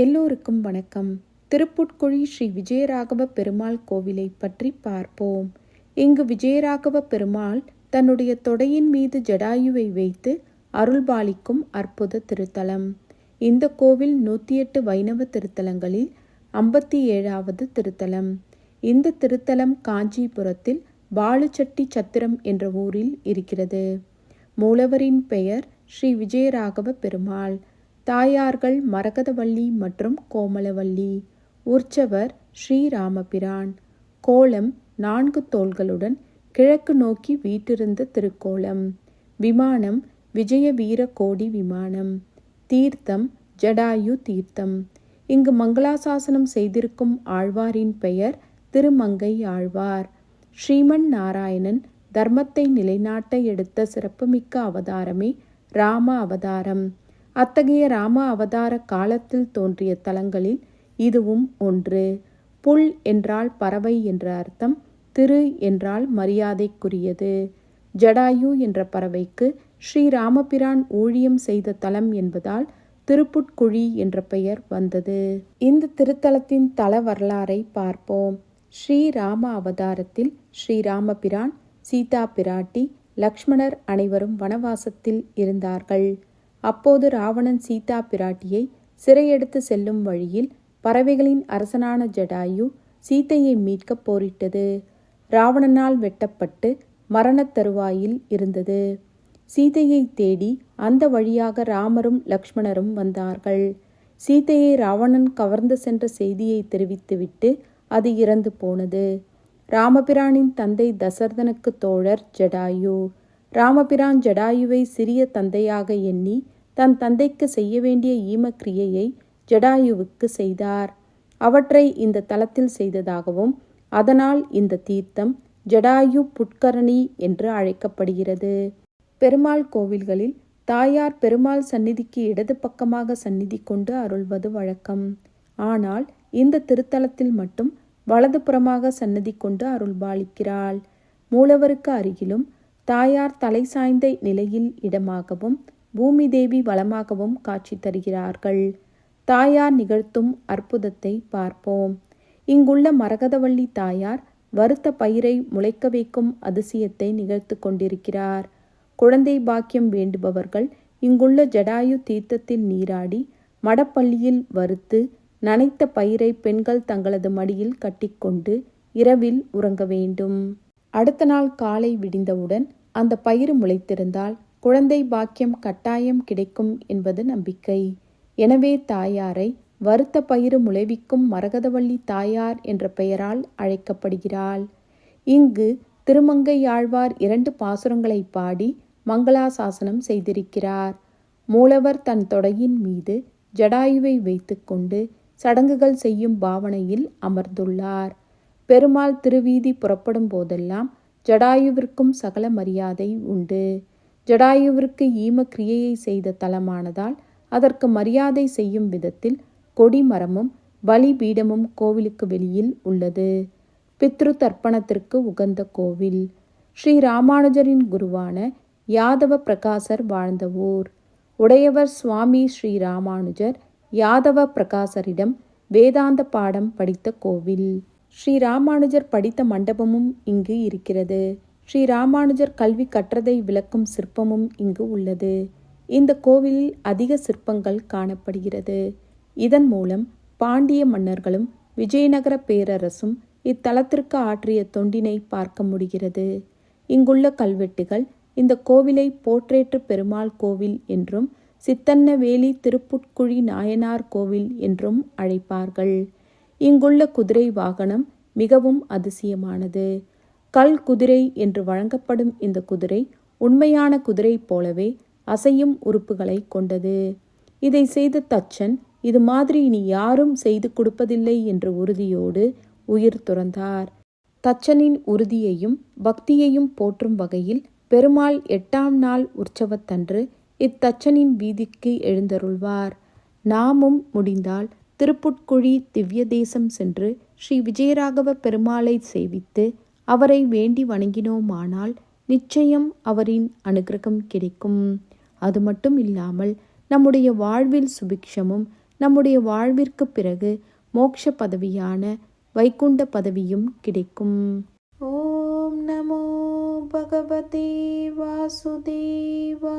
எல்லோருக்கும் வணக்கம். திருப்புட்குழி ஸ்ரீ விஜயராகவ பெருமாள் கோவிலை பற்றி பார்ப்போம். இங்கு விஜயராகவ பெருமாள் தன்னுடைய தொடையின் மீது ஜடாயுவை வைத்து அருள்பாலிக்கும் அற்புத திருத்தலம். இந்த கோவில் நூற்றி எட்டு வைணவ திருத்தலங்களில் ஐம்பத்தி ஏழாவது திருத்தலம். இந்த திருத்தலம் காஞ்சிபுரத்தில் பாலுச்சட்டி சத்திரம் என்ற ஊரில் இருக்கிறது. மூலவரின் பெயர் ஸ்ரீ விஜயராகவ பெருமாள். தாயார்கள் மரகதவள்ளி மற்றும் கோமலவள்ளி. உற்சவர் ஸ்ரீராமபிரான். கோலம் நான்கு தோள்களுடன் கிழக்கு நோக்கி வீட்டிருந்த திருக்கோலம். விமானம் விஜய வீர கோடி விமானம். தீர்த்தம் ஜடாயு தீர்த்தம். இங்கு மங்களாசாசனம் செய்திருக்கும் ஆழ்வாரின் பெயர் திருமங்கை ஆழ்வார். ஸ்ரீமன் நாராயணன் தர்மத்தை நிலைநாட்ட எடுத்த சிறப்புமிக்க அவதாரமே ராம அவதாரம். அத்தகைய ராம அவதார காலத்தில் தோன்றிய தலங்களில் இதுவும் ஒன்று. புல் என்றால் பறவை என்ற அர்த்தம் திரு என்றால் மரியாதைக்குரியது. ஜடாயு என்ற பறவைக்கு ஸ்ரீராமபிரான் ஊழியம் செய்த தலம் என்பதால் திருப்புட்குழி என்ற பெயர் வந்தது. இந்த திருத்தலத்தின் தல வரலாறை பார்ப்போம். ஸ்ரீராம அவதாரத்தில் ஸ்ரீராமபிரான் சீதா பிராட்டி லக்ஷ்மணர் அனைவரும் வனவாசத்தில் இருந்தார்கள். அப்போது ராவணன் சீதா பிராட்டியை சிறையெடுத்து செல்லும் வழியில் பறவைகளின் அரசனான ஜடாயு சீத்தையை மீட்க போரிட்டது. ராவணனால் வெட்டப்பட்டு மரணத் தருவாயில் இருந்தது. சீதையை தேடி அந்த வழியாக ராமரும் லக்ஷ்மணரும் வந்தார்கள். சீதையை ராவணன் கவர்ந்து சென்ற செய்தியை தெரிவித்துவிட்டு அது இறந்து போனது. ராமபிரானின் தந்தை தசரதனுக்கு தோழர் ஜடாயு. ராமபிரான் ஜடாயுவை சிறிய தந்தையாக எண்ணி தன் தந்தைக்கு செய்ய வேண்டிய ஈமக்கிரியையை ஜடாயுவுக்கு செய்தார். அவற்றை இந்த தலத்தில் செய்ததாகவும் அதனால் இந்த தீர்த்தம் ஜடாயு புட்கரணி என்று அழைக்கப்படுகிறது. பெருமாள் கோவில்களில் தாயார் பெருமாள் சந்நிதிக்கு இடது பக்கமாக சந்நிதி கொண்டு அருள்வது வழக்கம். ஆனால் இந்த திருத்தலத்தில் மட்டும் வலதுபுறமாக சன்னதி கொண்டு அருள்பாலிக்கிறாள். மூலவருக்கு அருகிலும் தாயார் தலை சாய்ந்த நிலையில் இடமாகவும் பூமி தேவி வளமாகவும் காட்சி தருகிறார்கள். தாயார் நிகழ்த்தும் அற்புதத்தை பார்ப்போம். இங்குள்ள மரகதவள்ளி தாயார் வருத்த பயிரை முளைக்க வைக்கும் அதிசயத்தை நிகழ்த்து கொண்டிருக்கிறார். குழந்தை பாக்கியம் வேண்டுபவர்கள் இங்குள்ள ஜடாயு தீர்த்தத்தில் நீராடி மடப்பள்ளியில் வறுத்து நனைத்த பயிரை பெண்கள் தங்களது மடியில் கட்டிக்கொண்டு இரவில் உறங்க வேண்டும். அடுத்த நாள் காலை விடிந்தவுடன் அந்த பயிர் முளைத்திருந்தால் குழந்தை பாக்கியம் கட்டாயம் கிடைக்கும் என்பது நம்பிக்கை. எனவே தாயாரை வருத்த பயிறு முளைவிக்கும் மரகதவள்ளி தாயார் என்ற பெயரால் அழைக்கப்படுகிறாள். இங்கு திருமங்கையாழ்வார் இரண்டு பாசுரங்களை பாடி மங்களாசாசனம் செய்திருக்கிறார். மூலவர் தன் தொடையின் மீது ஜடாயுவை வைத்துக்கொண்டு சடங்குகள் செய்யும் பாவனையில் அமர்ந்துள்ளார். பெருமாள் திருவீதி புறப்படும் போதெல்லாம் ஜடாயுவிற்கும் சகல மரியாதை உண்டு. ஜடாயுவிற்கு ஈம கிரியையை செய்த தலமானதால் அதற்கு மரியாதை செய்யும் விதத்தில் கொடிமரமும் பலிபீடமும் கோவிலுக்கு வெளியில் உள்ளது. பித்ரு தர்ப்பணத்திற்கு உகந்த கோவில். ஸ்ரீ ராமானுஜரின் குருவான யாதவ பிரகாசர் வாழ்ந்த ஊர். உடையவர் சுவாமி ஸ்ரீ ராமானுஜர் யாதவ பிரகாசரிடம் வேதாந்த பாடம் படித்த கோவில். ஸ்ரீ ராமானுஜர் படித்த மண்டபமும் இங்கு இருக்கிறது. ஸ்ரீ ராமானுஜர் கல்வி கற்றதை விளக்கும் சிற்பமும் இங்கு உள்ளது. இந்த கோவிலில் அதிக சிற்பங்கள் காணப்படுகிறது. இதன் மூலம் பாண்டிய மன்னர்களும் விஜயநகர பேரரசும் இத்தலத்திற்கு ஆற்றிய தொண்டினை பார்க்க முடிகிறது. இங்குள்ள கல்வெட்டுகள் இந்த கோவிலை போற்றேற்று பெருமாள் கோவில் என்றும் சித்தன்னவேலி திருப்புட்குழி நாயனார் கோவில் என்றும் அழைப்பார்கள். இங்குள்ள குதிரை வாகனம் மிகவும் அதிசயமானது. கல் குதிரை என்று வழங்கப்படும் இந்த குதிரை உண்மையான குதிரை போலவே அசையும் உறுப்புகளை கொண்டது. இதை செய்த தச்சன் இது மாதிரி இனி யாரும் செய்து கொடுப்பதில்லை என்ற உறுதியோடு உயிர் துறந்தார். தச்சனின் உறுதியையும் பக்தியையும் போற்றும் வகையில் பெருமாள் எட்டாம் நாள் உற்சவத்தன்று இத்தச்சனின் வீதிக்கு எழுந்தருள்வார். நாமும் முடிந்தால் திருப்புட்குழி திவ்ய தேசம் சென்று ஸ்ரீ விஜயராகவ பெருமாளை சேவித்து அவரை வேண்டி வணங்கினோமானால் நிச்சயம் அவரின் அனுகிரகம் கிடைக்கும். அது மட்டும் இல்லாமல் நம்முடைய வாழ்வில் சுபிக்ஷமும் நம்முடைய வாழ்விற்கு பிறகு மோட்ச பதவியான வைகுண்ட பதவியும் கிடைக்கும். ஓம் நமோ பகவதே வாசுதேவாய